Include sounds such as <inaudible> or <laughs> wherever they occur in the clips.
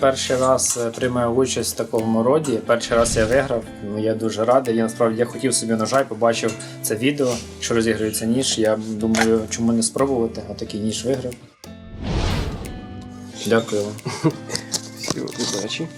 Перший раз е, приймаю участь в такому роді. Перший раз я виграв. Ну я дуже радий. Я насправді я хотів собі ножа і побачив це відео, що розігрується ніж. Я думаю, чому не спробувати, а такий ніж виграв. Дякую вам. Всього удачі.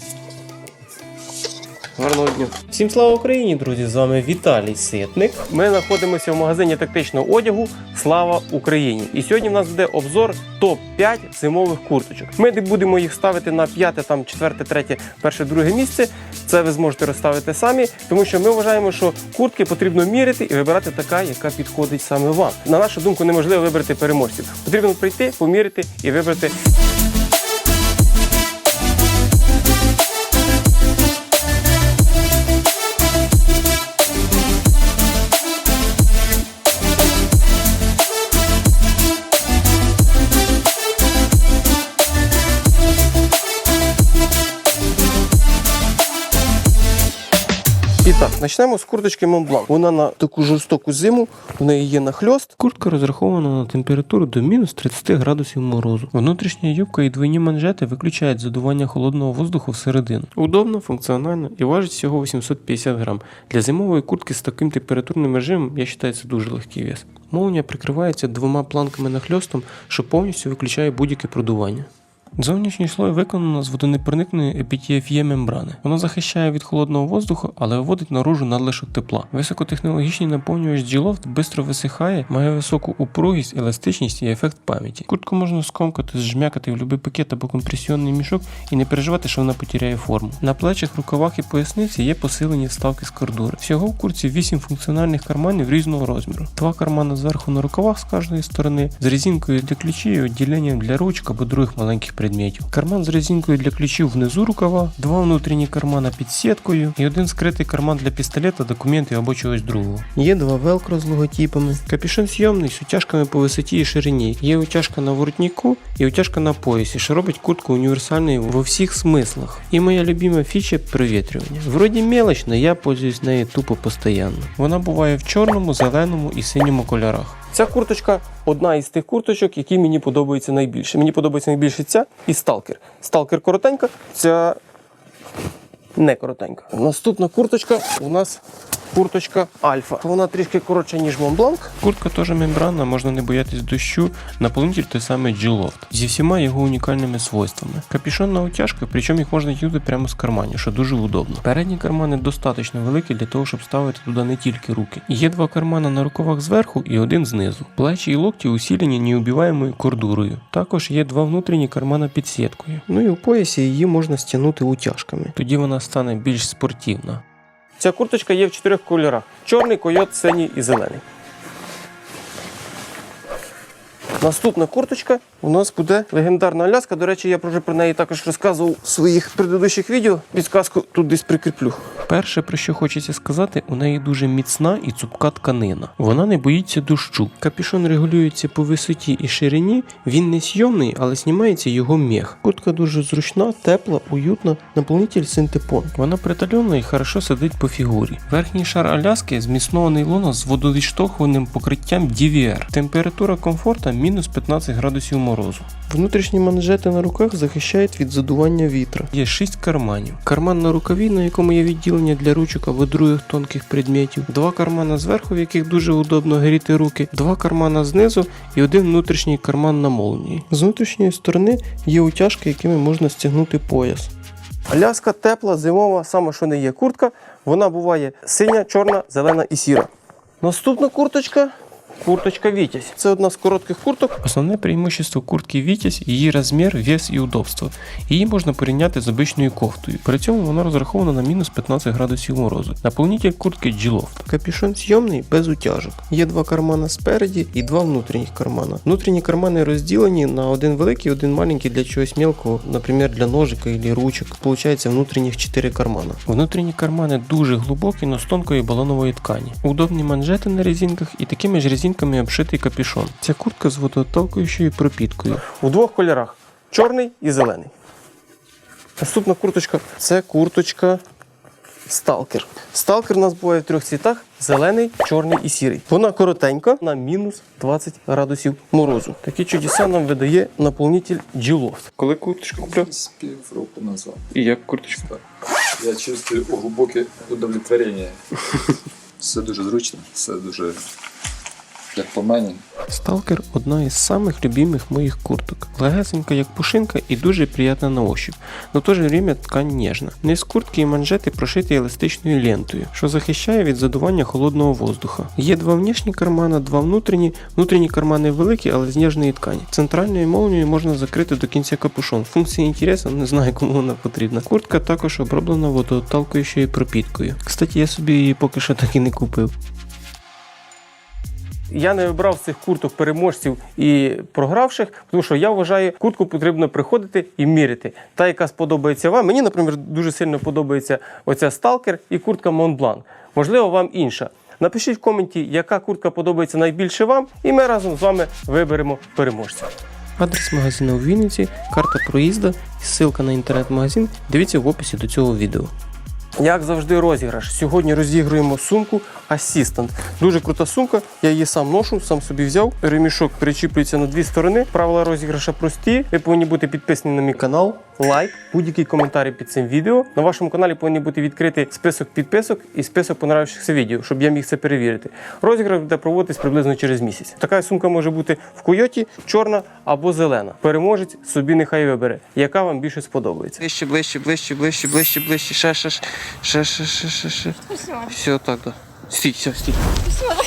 Гарного дня. Всім слава Україні, друзі! З вами Віталій Ситник. Ми знаходимося в магазині тактичного одягу Слава Україні. І сьогодні в нас буде обзор топ-5 зимових курточок. Ми не будемо їх ставити на п'яте, там четверте, третє, перше, друге місце. Це ви зможете розставити самі, тому що ми вважаємо, що куртки потрібно міряти і вибирати така, яка підходить саме вам. На нашу думку, неможливо вибрати переможців. Потрібно прийти, поміряти і вибрати почнемо з курточки Montblanc. Вона на таку жорстоку зиму, в неї є нахльост. Куртка розрахована на температуру до мінус 30 градусів морозу. Внутрішня юбка і двойні манжети виключають задування холодного воздуху всередину. Удобно, функціонально і важить всього 850 грам. Для зимової куртки з таким температурним режимом я вважаю, це дуже легкий вес. Молнія прикривається двома планками нахльостом, що повністю виключає будь-яке продування. Зовнішній слой виконано з водонепроникної епітієф'є мембрани. Воно захищає від холодного воздуху, але виводить наружу надлишок тепла. Високотехнологічний наповнювач G-Loft швидко висихає, має високу упругість, еластичність і ефект пам'яті. Куртку можна скомкати, зжмякати в будь-який пакет або компресіонний мішок і не переживати, що вона потеряє форму. На плечах, рукавах і поясниці є посилені вставки з кордури. Всього в куртці 8 функціональних карманів різного розміру. Два кармани зверху на рукавах з кожної сторони, з резинкою для ключів відділенням для ручок або других маленьких предметів. Карман з резинкою для ключів внизу рукава, два внутрішні кармана під сіткою і один скритий карман для пістолета, документів або чогось другого. Є два велкро з логотипами. Капюшон зйомний з утяжками по висоті і ширині. Є утяжка на воротнику і утяжка на поясі, що робить куртку універсальною во всіх смислах. І моя любима фіча провітрювання. Вроді мелоч, але я пользуюсь нею тупо постійно. Вона буває в чорному, зеленому і синьому кольорах. Ця курточка одна із тих курточок, які мені подобаються найбільше. Мені подобається найбільше ця і сталкер. Сталкер коротенька, ця не коротенька. Наступна курточка у нас курточка Альфа. Вона трішки коротша, ніж Монбланк. Куртка теж мембранна, можна не боятись дощу. Наполнитель той самий G-Loft. Зі всіма його унікальними свойствами. Капюшонна утяжка, причому їх можна юти прямо з карманів, що дуже удобно. Передні кармани достатньо великі для того, щоб ставити туди не тільки руки. Є два кармани на рукавах зверху і один знизу. Плечі і локті усілені неубиваємою кордурою. Також є два внутрішні кармана під сіткою. Ну і у поясі її можна стягнути утяжками. Тоді вона стане більш спортивна. Ця курточка є в чотирьох кольорах: чорний, койот, синій і зелений. Наступна курточка у нас буде легендарна Аляска. До речі, я вже про неї також розказував в своїх предыдущих відео. Підсказку тут десь прикріплю. Перше, про що хочеться сказати, у неї дуже міцна і цупка тканина. Вона не боїться дощу. Капюшон регулюється по висоті і ширині. Він не сйомний, але знімається його мех. Куртка дуже зручна, тепла, уютна, наповнитель синтепон. Вона притальонна і хорошо сидить по фігурі. Верхній шар Аляски з міцного нейлону з водовідштовхуваним покриттям DVR. Температура комфорта мінус 15 градусів морозу. Внутрішні манжети на руках захищають від задування вітра. Є 6 карманів. Карман на рукаві, на якому є відділення для ручок або других тонких предметів. Два кармана зверху, в яких дуже удобно гріти руки. Два кармана знизу і один внутрішній карман на молнії. З внутрішньої сторони є утяжки, якими можна стягнути пояс. Аляска тепла, зимова, саме що не є куртка. Вона буває синя, чорна, зелена і сіра. Наступна курточка. Курточка Вітязь. Це одна з коротких курток. Основне преимущество куртки Вітязь її розмір, вес і удобство. Її можна порівняти з обичною кофтою. При цьому вона розрахована на мінус 15 градусів морозу. Наповнитель куртки G-Loft. Капюшон зйомний без утяжок. Є два кармана спереді і два внутрішніх кармана. Внутрішні кармани розділені на один великий, один маленький для чогось мелкого, наприклад, для ножика або ручок. Получається внутрішніх 4 кармана. Внутрішні кармани дуже глибокі, но з тонкої балонової ткані. Удобні манжети на резинках і такими ж резинками обшитий капюшон. Ця куртка з водотолкуючою пропіткою. У двох кольорах: чорний і зелений. Наступна курточка це курточка сталкер. Сталкер у нас буває в трьох цвітах: зелений, чорний і сірий. Вона коротенька на мінус 20 градусів морозу. Такі чудеса нам видає наповнитель G-Loft. Коли курточку купив? З півроку назад. І як курточка? Я чувствую глибоке удовлетворення. <laughs> Все дуже зручно, все дуже як по мені. Сталкер одна із самих любимих моїх курток. Легесенька, як пушинка і дуже приємна на ощупь. Но в то же время ткань ніжна. Низ куртки і манжети прошиті еластичною лентою, що захищає від задування холодного воздуха. Є два внішні кармани, два внутрішні. Внутрішні кармани великі, але з ніжної ткані. Центральною молнією можна закрити до кінця капюшон. Функція інтересу не знаю, кому вона потрібна. Куртка також оброблена водоотталкуючою пропіткою. Кстати, я собі її поки що так і не купив. Я не вибрав з цих курток переможців і програвших, тому що я вважаю, куртку потрібно приходити і міряти. Та, яка сподобається вам. Мені, наприклад, дуже сильно подобається оця сталкер і куртка Montblanc. Можливо, вам інша. Напишіть в коменті, яка куртка подобається найбільше вам, і ми разом з вами виберемо переможця. Адрес магазину у Вінниці, карта проїзду і ссылка на інтернет-магазин. Дивіться в описі до цього відео. Як завжди, розіграш. Сьогодні розігруємо сумку Assistant. Дуже крута сумка. Я її сам ношу, сам собі взяв. Ремішок перечіплюється на дві сторони. Правила розіграша прості. Ви повинні бути підписані на мій канал, лайк, будь-який коментар під цим відео. На вашому каналі повинні бути відкритий список підписок і список понравившихся відео, щоб я міг це перевірити. Розіграш буде проводитись приблизно через місяць. Така сумка може бути в койоті, чорна або зелена. Переможець собі нехай вибере, яка вам більше сподобається. Ближче, ближче, ближче, ближче, ближче, ближче. Ще, ще, ще, ще, ще, ще, ще. Все, так, да. 指摘しまして。